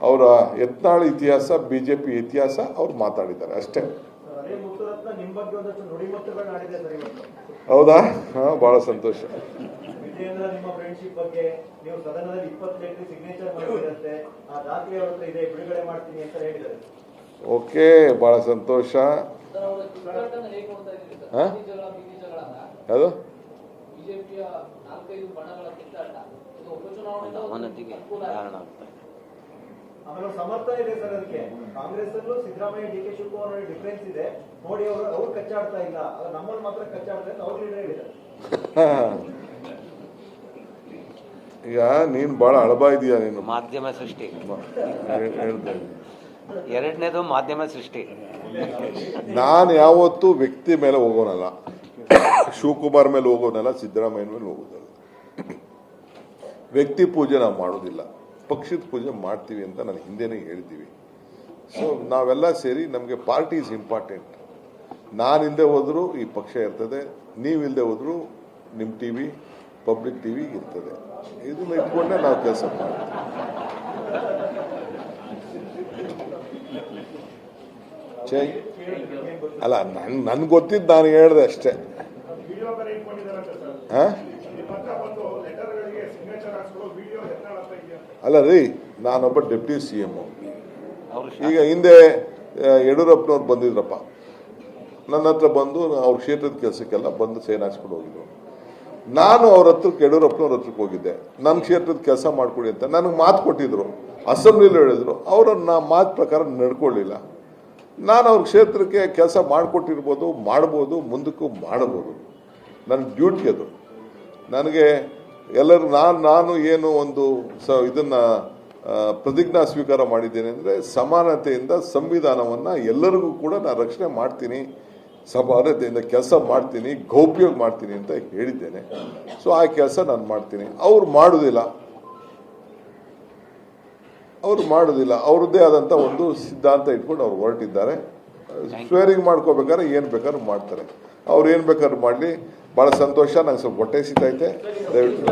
ಅವರ ಯತ್ನಾಳ್ ಇತಿಹಾಸ ಬಿಜೆಪಿ ಇತಿಹಾಸ ಅವ್ರು ಮಾತಾಡಿದ್ದಾರೆ ಅಷ್ಟೇ. ಹೌದಾ? ಹಾ ಬಹಳ ಸಂತೋಷ. ವಿಜಯೇಂದ್ರ ನಿಮ್ಮ ಫ್ರೆಂಡ್ಶಿಪ್ ಬಗ್ಗೆ ನೀವು ಸದನದಲ್ಲಿ ಇಪ್ಪತ್ತೆಂಟು ಸಿಗ್ನೇಚರ್ ಮಾಡಿರಂತೆ ಆ ದಾಖಲೆ ಇದೆ ಬಿಡುಗಡೆ ಮಾಡ್ತೀನಿ ಅಂತ ಹೇಳಿದ್ದಾರೆ ಓಕೆ ಬಹಳ ಸಂತೋಷ ಅದು ಬಿಜೆಪಿಯ ನಾಲ್ಕೈದು ಬಣಗಳ ಕಿತ್ತಾಟ ಆಮೇಲೆ ಅವ್ರ ಸಮರ್ಥನೆ ಇದೆ ಸರ್ ಅದಕ್ಕೆ. ಕಾಂಗ್ರೆಸ್ ಅಲ್ಲೂ Siddaramaiah D K Shivakumar difference ಇದೆ. ನೋಡಿ ಅವರು ಅವ್ರು ಕಚ್ಚಾಡ್ತಾ ಇಲ್ಲ. ಅದ್ರ ನಮ್ಮಲ್ಲಿ ಮಾತ್ರ ಕಚ್ಚಾಡ್ತಾ ಇಲ್ಲ ಅವ್ರ ಲೀಡರ್ ಹೇಳಿದ್ದಾರೆ ಈಗ ನೀನು ಬಹಳ ಅಳಬಾ ಇದೀಯ ನೀನು. ಮಾಧ್ಯಮ ಸೃಷ್ಟಿ. ಹೇಳ್ತಾ ಎರಡನೇದು ಮಾಧ್ಯಮ ಸೃಷ್ಟಿ. ನಾನು ಯಾವತ್ತೂ ವ್ಯಕ್ತಿ ಮೇಲೆ ಹೋಗೋನಲ್ಲ. ಶಿವಕುಮಾರ್ ಮೇಲೆ ಹೋಗೋನಲ್ಲ ಸಿದ್ದರಾಮಯ್ಯ ಮೇಲೆ ಹೋಗೋದಲ್ಲ. ವ್ಯಕ್ತಿ ಪೂಜೆ ನಾವು ಮಾಡೋದಿಲ್ಲ. ಪಕ್ಷದ ಪೂಜೆ ಮಾಡ್ತೀವಿ ಅಂತ ನಾನು ಹಿಂದೆನೇ ಹೇಳ್ತೀವಿ. ಸೊ ನಾವೆಲ್ಲ ಸೇರಿ ನಮಗೆ ಪಾರ್ಟಿ ಇಸ್ ಇಂಪಾರ್ಟೆಂಟ್ ನಾನು ಇಲ್ಲದೆ ಹೋದರೂ ಈ ಪಕ್ಷ ಇರ್ತದೆ, ನೀವು ಇಲ್ಲದೆ ಹೋದರೂ ನಿಮ್ಮ T V public T V ಇರ್ತದೆ. ಇದನ್ನ ಇಟ್ಕೊಂಡೆ ನಾವು ಕೆಲಸ ಮಾಡ್ತೀವಿ. ಅಲ್ಲ, ನನ್, ನನ್ಗೆ ಗೊತ್ತಿದ್ದು ನಾನು ಹೇಳ್ದೆ ಅಷ್ಟೇ. ಹಾ? ಅಲ್ಲ ರೀ ನಾನೊಬ್ಬ ಡೆಪ್ಟಿ ಸಿ ಎಂ ಈಗ ಹಿಂದೆ ಯಡಿಯೂರಪ್ಪನವ್ರು ಬಂದಿದ್ರಪ್ಪ. ನನ್ನ ಹತ್ರ ಬಂದು ಅವ್ರ ಕ್ಷೇತ್ರದ ಕೆಲಸಕ್ಕೆಲ್ಲ ಬಂದು ಸೈನ್ ಹಾಕ್ಸ್ಕೊಂಡು ಹೋಗಿದ್ರು. ನಾನು ಅವ್ರ ಹತ್ರಕ್ಕೆ ಯಡಿಯೂರಪ್ಪನವ್ರ ಹತ್ರಕ್ಕೆ ಹೋಗಿದ್ದೆ. ನನ್ನ ಕ್ಷೇತ್ರದ ಕೆಲಸ ಮಾಡಿಕೊಡಿ ಅಂತ ನನಗೆ ಮಾತು ಕೊಟ್ಟಿದ್ರು. ಅಸೆಂಬ್ಲಿಲಿ ಹೇಳಿದ್ರು. ಅವರನ್ನ ಮಾತು ಪ್ರಕಾರ ನಡ್ಕೊಳ್ಳಿಲ್ಲ ನಾನು ಅವ್ರ ಕ್ಷೇತ್ರಕ್ಕೆ ಕೆಲಸ ಮಾಡಿಕೊಟ್ಟಿರ್ಬೋದು ಮಾಡ್ಬೋದು ಮುಂದಕ್ಕೂ ಮಾಡ್ಬೋದು. ನನ್ನ ಡ್ಯೂಟಿ ಅದು. ನನಗೆ ಎಲ್ಲರೂ ನಾನು ನಾನು ಏನು ಒಂದು ಸ, ಇದನ್ನ ಪ್ರತಿಜ್ಞಾ ಸ್ವೀಕಾರ ಮಾಡಿದ್ದೇನೆ ಅಂದರೆ ಸಮಾನತೆಯಿಂದ ಸಂವಿಧಾನವನ್ನು ಎಲ್ಲರಿಗೂ ಕೂಡ ನಾನು ರಕ್ಷಣೆ ಮಾಡ್ತೀನಿ, ಸಮಾನತೆಯಿಂದ ಕೆಲಸ ಮಾಡ್ತೀನಿ ಗೌಪ್ಯವಾಗಿ ಮಾಡ್ತೀನಿ ಅಂತ ಹೇಳಿದ್ದೇನೆ. ಸೊ ಆ ಕೆಲಸ ನಾನು ಮಾಡ್ತೀನಿ. ಅವ್ರು ಮಾಡೋದಿಲ್ಲ. ಅವರು ಮಾಡೋದಿಲ್ಲ. ಅವ್ರದ್ದೇ ಆದಂಥ ಒಂದು ಸಿದ್ಧಾಂತ ಇಟ್ಕೊಂಡು ಅವ್ರು ಹೊರಟಿದ್ದಾರೆ. ಸ್ವೇರಿಂಗ್ ಮಾಡ್ಕೋಬೇಕಾದ್ರೆ ಏನು ಬೇಕಾದ್ರೂ ಮಾಡ್ತಾರೆ. ಅವ್ರು ಏನು ಬೇಕಾದ್ರೂ ಮಾಡಲಿ. ಭಾಳ ಸಂತೋಷ. ನಂಗೆ ಸ್ವಲ್ಪ ಹೊಟ್ಟೆ ಸಿಗ್ತೈತೆ ದಯವಿಟ್ಟು